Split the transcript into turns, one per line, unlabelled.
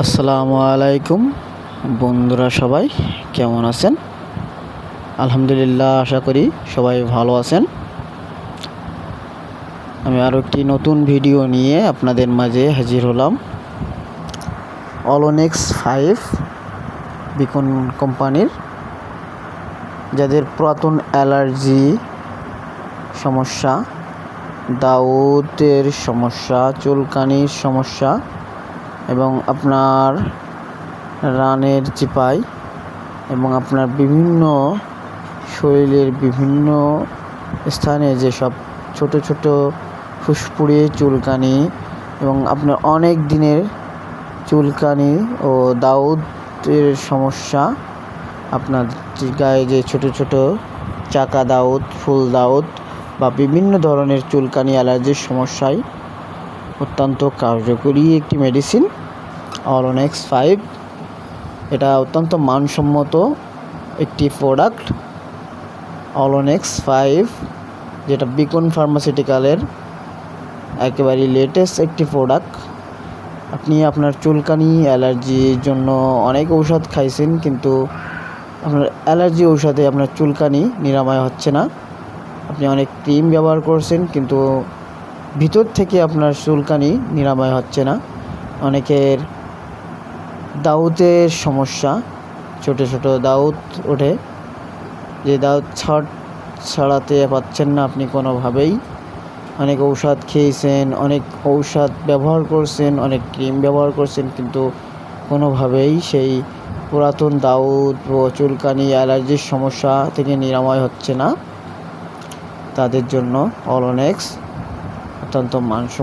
আসসালামু আলাইকুম বন্ধুরা সবাই, কেমন আছেন? আলহামদুলিল্লাহ, আশা করি সবাই ভালো আছেন। আমি আরও একটি নতুন ভিডিও নিয়ে আপনাদের মাঝে হাজির হলাম। অলনেক্স ফাইভ বিকন কোম্পানির, যাদের পুরাতন অ্যালার্জি সমস্যা, দাউদের সমস্যা, চুলকানির সমস্যা এবং আপনার রানের চিপাই এবং আপনার বিভিন্ন শরীরের বিভিন্ন স্থানে যেসব ছোট ছোট ফুসফুড়ে চুলকানি এবং আপনার অনেক দিনের চুলকানি ও দাউদের সমস্যা, আপনার গায়ে যে ছোট ছোট চাকা দাউদ, ফুল দাউদ বা বিভিন্ন ধরনের চুলকানি, অ্যালার্জির সমস্যায় অত্যন্ত কার্যকরী একটি মেডিসিন অলনেক্স ফাইভ এটা অত্যন্ত মানসম্মত একটি প্রোডাক্ট অলনেক্স ফাইভ যেটা বিকন ফার্মাসিউটিক্যালের একেবারে লেটেস্ট একটি প্রোডাক্ট আপনি আপনার চুলকানি, অ্যালার্জির জন্য অনেক ঔষধ খাইছেন, কিন্তু আপনার অ্যালার্জি ঔষধে আপনার চুলকানি নিরাময় হচ্ছে না। আপনি অনেক ক্রিম ব্যবহার করছেন, কিন্তু ভিতর থেকে আপনার চুলকানি নিরাময় হচ্ছে না। অনেকের দাউতের সমস্যা, ছোট ছোট দাউদ ওঠে। যে দাউত ছাড় ছাড়াতে পারছেন না আপনি কোনোভাবেই। অনেক ঔষধ খেয়েছেন, অনেক ঔষধ ব্যবহার করছেন, অনেক ক্রিম ব্যবহার করছেন, কিন্তু কোনোভাবেই সেই পুরাতন দাউদ ও চুলকানি অ্যালার্জির সমস্যা থেকে নিরাময় হচ্ছে না। তাদের জন্য অলনেক্স অত্যন্ত মানসম্মত।